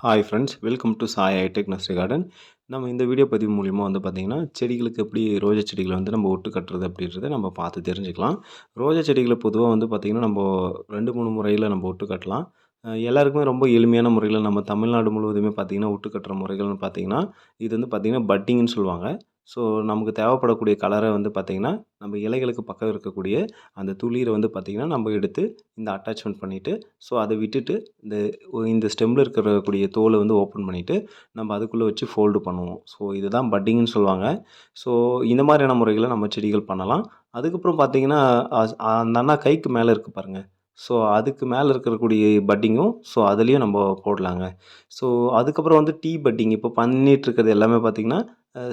Hi friends welcome to Sai hitech nursery garden நம்ம இந்த video பதிவு மூலிமா வந்து பார்த்திங்கன்னா செடிகளுக்கு எப்படி ரோஜா செடிகளை வந்து நம்ம ஒட்டு கட்டுறது அப்படின்றத நம்ம பார்த்து தெரிஞ்சுக்கலாம். ரோஜா செடிகளை பொதுவாக வந்து பார்த்திங்கன்னா நம்ம ரெண்டு மூணு முறையில் நம்ம ஒட்டு கட்டலாம். எல்லாருக்குமே ரொம்ப எளிமையான முறையில் நம்ம தமிழ்நாடு முழுவதுமே பார்த்திங்கன்னா ஒட்டு கட்டுற முறைகள்னு பார்த்திங்கன்னா இது வந்து பார்த்திங்கன்னா பட்டிங்னு சொல்லுவாங்க. ஸோ நமக்கு தேவைப்படக்கூடிய கலரை வந்து பார்த்திங்கன்னா நம்ம இலைகளுக்கு பக்கம் இருக்கக்கூடிய அந்த துளிரை வந்து பார்த்திங்கன்னா நம்ம எடுத்து இந்த அட்டாச்மெண்ட் பண்ணிவிட்டு ஸோ அதை விட்டுட்டு இந்த இந்த ஸ்டெம்மில் இருக்கக்கூடிய தோலை வந்து ஓப்பன் பண்ணிவிட்டு நம்ம அதுக்குள்ளே வச்சு ஃபோல்டு பண்ணுவோம். ஸோ இதுதான் பட்டிங்னு சொல்லுவாங்க. ஸோ இந்த மாதிரியான முறைகளை நம்ம செடிகள் பண்ணலாம். அதுக்கப்புறம் பார்த்தீங்கன்னா அந்த அண்ணா கைக்கு மேலே இருக்குது பாருங்கள் ஸோ அதுக்கு மேலே இருக்கக்கூடிய பட்டிங்கும் ஸோ அதுலேயும் நம்ம போடலாங்க. ஸோ அதுக்கப்புறம் வந்து டீ பட்டிங் இப்போ பண்ணிகிட்ருக்கிறது எல்லாமே பார்த்திங்கன்னா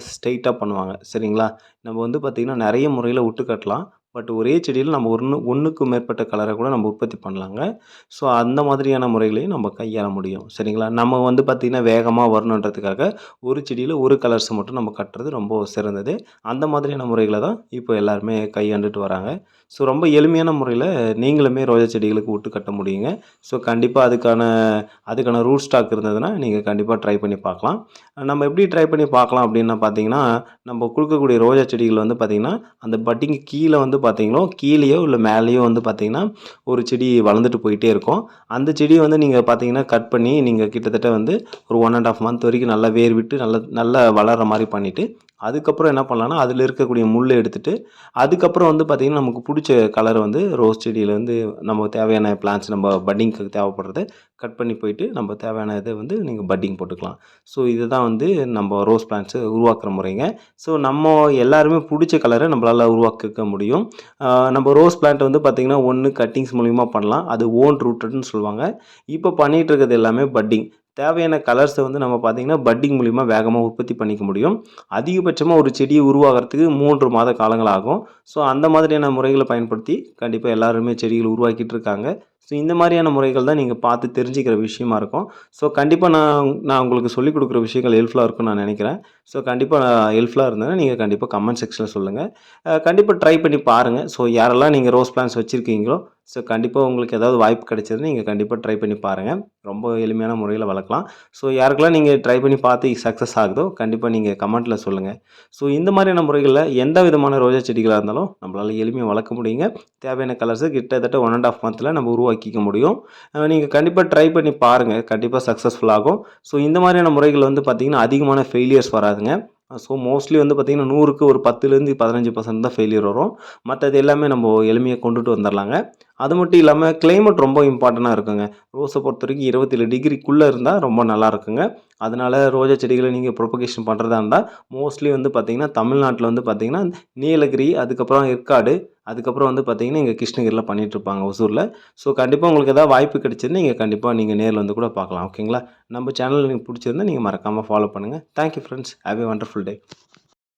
ஸ்ட்ரைட்டாக பண்ணுவாங்க. சரிங்களா? நம்ம வந்து பார்த்திங்கன்னா நிறைய முறையில் விட்டு கட்டலாம். பட் ஒரே செடியில் நம்ம ஒன்று ஒன்றுக்கு மேற்பட்ட கலரை கூட நம்ம உற்பத்தி பண்ணலாங்க. ஸோ அந்த மாதிரியான முறைகளையும் நம்ம கையாள முடியும். சரிங்களா? நம்ம வந்து பார்த்திங்கன்னா வேகமாக வரணுன்றதுக்காக ஒரு செடியில் ஒரு கலர்ஸை மட்டும் நம்ம கட்டுறது ரொம்ப சிறந்தது. அந்த மாதிரியான முறைகளை தான் இப்போ எல்லாருமே கையாண்டுட்டு வராங்க. ஸோ ரொம்ப எளிமையான முறையில் நீங்களுமே ரோஜா செடிகளுக்கு விட்டு கட்ட முடியுங்க. ஸோ கண்டிப்பாக அதுக்கான அதுக்கான ரூட் ஸ்டாக் இருந்ததுன்னா நீங்கள் கண்டிப்பாக ட்ரை பண்ணி பார்க்கலாம். நம்ம எப்படி ட்ரை பண்ணி பார்க்கலாம் அப்படின்னா பார்த்தீங்கன்னா நம்ம கொடுக்கக்கூடிய ரோஜா செடிகள் வந்து பார்த்திங்கன்னா அந்த பட்டிங்கு கீழே வந்து பார்த்தீங்கன்னா கீழேயோ இல்லை மேலேயோ வந்து பார்த்திங்கன்னா ஒரு செடி வளர்ந்துட்டு போயிட்டே இருக்கும். அந்த செடியை வந்து நீங்கள் பார்த்தீங்கன்னா கட் பண்ணி நீங்கள் கிட்டத்தட்ட வந்து ஒரு ஒன் அண்ட் ஆஃப் மந்த் வரைக்கும் நல்லா வேர் விட்டு நல்லா நல்லா வளர்கிற மாதிரி பண்ணிவிட்டு அதுக்கப்புறம் என்ன பண்ணலான்னா அதில் இருக்கக்கூடிய முள்ளை எடுத்துகிட்டு அதுக்கப்புறம் வந்து பார்த்திங்கன்னா நமக்கு பிடிச்ச கலர் வந்து ரோஸ் செடியில் வந்து நம்ம தேவையான பிளான்ஸ் நம்ம பட்டிங்க்கு தேவைப்படுறத கட் பண்ணி போயிட்டு நம்ம தேவையான இதை வந்து நீங்கள் பட்டிங் போட்டுக்கலாம். ஸோ இதுதான் வந்து நம்ம ரோஸ் பிளான்ஸை உருவாக்குற முறைங்க. ஸோ நம்ம எல்லாருமே பிடிச்ச கலரை நம்மளால் உருவாக்க முடியும். நம்ம ரோஸ் பிளான்ட் வந்து பார்த்திங்கன்னா ஒன்று கட்டிங்ஸ் மூலிமா பண்ணலாம். அது ஓன் ரூட்டட்னு சொல்லுவாங்க. இப்போ பண்ணிகிட்டு இருக்கிறது எல்லாமே பட்டிங் தேவையான கலர்ஸை வந்து நம்ம பார்த்திங்கன்னா பட்டிங் மூலிமா வேகமாக உற்பத்தி பண்ணிக்க முடியும். அதிகபட்சமாக ஒரு செடியை உருவாகிறதுக்கு மூன்று மாத காலங்கள் ஆகும். ஸோ அந்த மாதிரியான முறைகளை பயன்படுத்தி கண்டிப்பாக எல்லாருமே செடிகள் உருவாக்கிட்டு இருக்காங்க. ஸோ இந்த மாதிரியான முறைகள் தான் நீங்கள் பார்த்து தெரிஞ்சுக்கிற விஷயமா இருக்கும். ஸோ கண்டிப்பாக நான் நான் உங்களுக்கு சொல்லிக் கொடுக்குற விஷயங்கள் ஹெல்ப்ஃபுல்லாக இருக்கும்னு நான் நினைக்கிறேன். ஸோ கண்டிப்பாக ஹெல்ப்ஃபுல்லாக இருந்ததுன்னா நீங்கள் கண்டிப்பாக கமெண்ட் செக்ஷனில் சொல்லுங்கள் கண்டிப்பாக ட்ரை பண்ணி பாருங்கள் ஸோ யாரெல்லாம் நீங்கள் ரோஸ் பிளான்ஸ் வச்சுருக்கீங்களோ ஸோ கண்டிப்பாக உங்களுக்கு ஏதாவது வாய்ப்பு கிடைச்சதுன்னா நீங்கள் கண்டிப்பாக ட்ரை பண்ணி பாருங்கள் ரொம்ப எளிமையான முறையில் வளர்க்கலாம். ஸோ யாருக்கெல்லாம் நீங்கள் ட்ரை பண்ணி பார்த்து சக்ஸஸ் ஆகுதோ கண்டிப்பாக நீங்கள் கமெண்ட்டில் சொல்லுங்கள் ஸோ இந்த மாதிரியான முறைகளில் எந்த விதமான ரோஜா செடிகளாக இருந்தாலும் நம்மளால் எளிமையாக வளர்க்க முடியுங்க. தேவையான கலர்ஸு கிட்டத்தட்ட ஒன் அண்ட் ஆஃப் மந்தில் நம்ம உருவாக்கிக்க முடியும். நீங்கள் கண்டிப்பாக ட்ரை பண்ணி பாருங்கள் கண்டிப்பாக சக்ஸஸ்ஃபுல் ஆகும். ஸோ இந்த மாதிரியான முறைகள் வந்து பார்த்திங்கன்னா அதிகமான ஃபெயிலியர்ஸ் வராதுங்க. ஸோ மோஸ்ட்லி வந்து பார்த்திங்கன்னா நூறுக்கு ஒரு பத்துலேருந்து பதினஞ்சு பர்சன்ட் தான் ஃபெயிலியர் வரும். மற்றது எல்லாமே நம்ம எளிமையாக கொண்டுட்டு வந்துடலாங்க அது மட்டும் இல்லாமல் கிளைமேட் ரொம்ப இம்பார்ட்டண்ட்டாக இருக்குங்க. ரோஸை பொறுத்த வரைக்கும் இருபத்தேழு டிகிரிக்குள்ளே இருந்தால் ரொம்ப நல்லா இருக்குங்க. அதனால் ரோஜா செடிகளை நீங்கள் ப்ரொபகேஷன் பண்ணுறதா இருந்தால் மோஸ்ட்லி வந்து பார்த்திங்கன்னா தமிழ்நாட்டில் வந்து பார்த்திங்கன்னா நீலகிரி அதுக்கப்புறம் ஏற்காடு அதுக்கப்புறம் வந்து பார்த்திங்கன்னா இங்கே கிருஷ்ணகிரியில் பண்ணிகிட்ருப்பாங்க இருப்பாங்க ஒசூரில். ஸோ கண்டிப்பாக உங்களுக்கு ஏதாவது வாய்ப்பு கிடைச்சிருந்தா நீங்கள் கண்டிப்பாக நீங்கள் நேரில் வந்து கூட பார்க்கலாம் ஓகேங்களா நம்ம சேனல் நீங்கள் பிடிச்சிருந்தா நீங்கள் மறக்காமல் ஃபாலோ பண்ணுங்கள் thank you friends have a wonderful day